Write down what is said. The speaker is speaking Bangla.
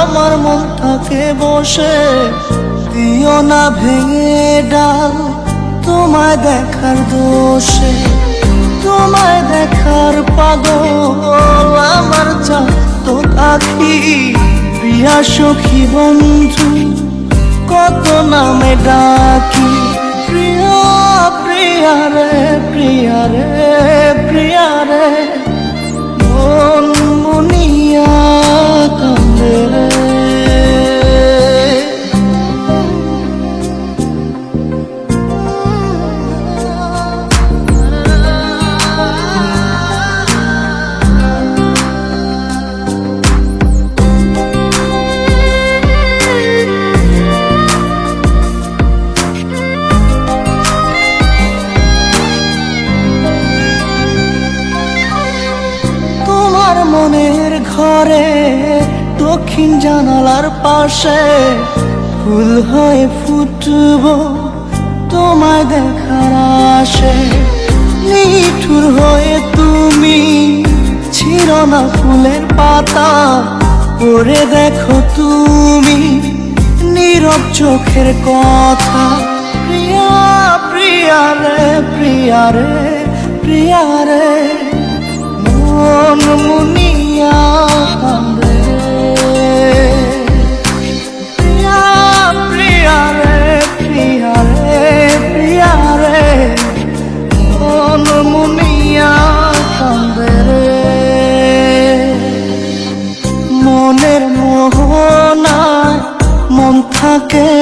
আমার মন থাকে বসে, দিও না ভেঙে ডাল, তোমায় দেখার দোষে, তোমায় দেখার পাগল, আমার তো আখি প্রিয়া সখী বন্ধু, কত নামে ডাকি, প্রিয়া প্রিয়া রে প্রিয়া রে প্রিয়া রে। তোমার মনের ঘরে, দক্ষিণ জানালার পাশে ফুল হয়ে ফুটব তোমায় দেখার আসে নিঠুর হয়ে তুমি ছিল না ফুলের পাতা পরে দেখো তুমি নীরব চোখের কথা। প্রিয়া প্রিয়া রে প্রিয়া রে প্রিয়া রে। again.